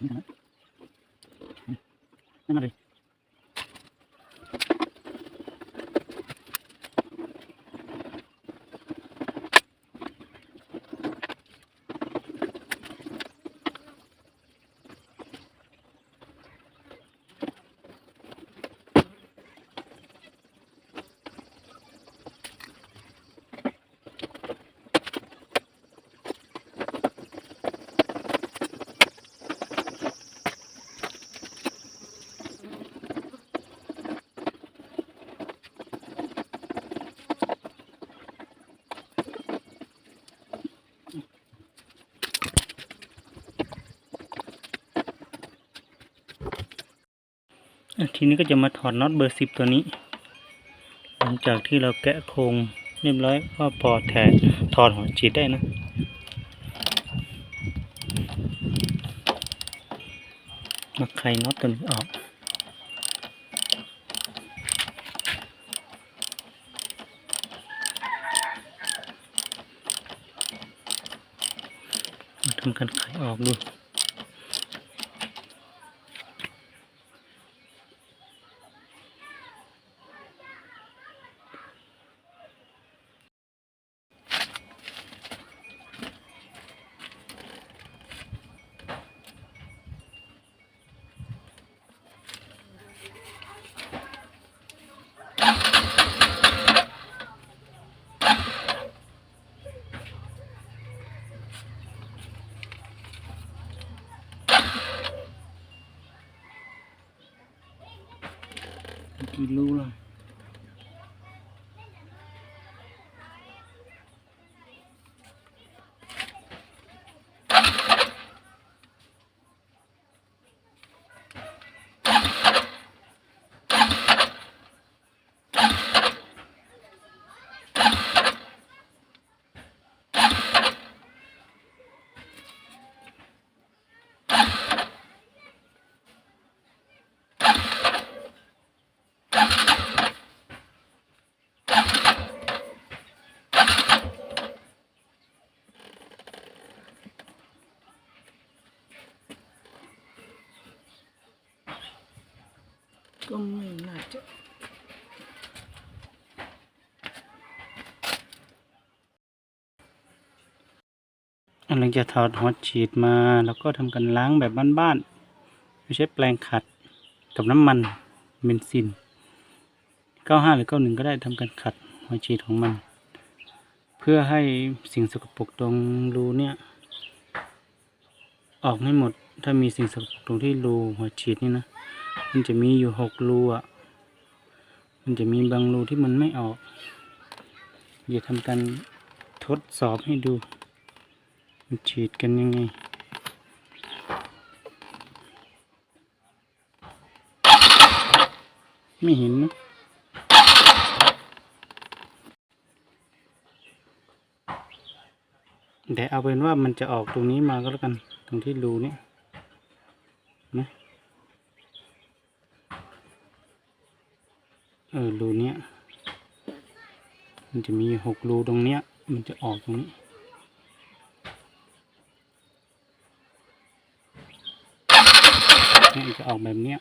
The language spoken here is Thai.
นั่น ทีนี้ก็จะมาถอดน็อตเบอร์สิบตัวนี้ หลังจากที่เราแกะโครงเรียบร้อยก็พอแถถอดหัวฉีดได้นะมาไขน็อตตัวนี้ออกมาทำการไขออกดู กี่รูล่ะก็ไม่น่าจะหลังจากถอดฮอตฉีดมาแล้วก็ทำการล้างแบบบ้านๆไม่ใช่แปลงขัดกับน้ำมันเบนซิน 95 หรือ 91 ก็ได้ทำการขัดหัวฉีดของมัน เพื่อให้สิ่งสกปรกตรงรูเนี่ยออกให้หมดถ้ามีสิ่งสกปรกตรงที่รูหัวฉีดนี่นะ มันจะมีอยู่หกรูอะ มันจะมีบางรูที่มันไม่ออก เดี๋ยวทำการทดสอบให้ดู มันฉีดกันยังไงไม่เห็นนะแต่เอาเป็นว่ามันจะออกตรงนี้มาก็แล้วกัน ตรงที่รูนี่ยนะ เออรูเนี้ย มันจะมีหกรูตรงเนี้ย มันจะออกตรงนี้ นี่ยมันจะออกแบบเนี้ย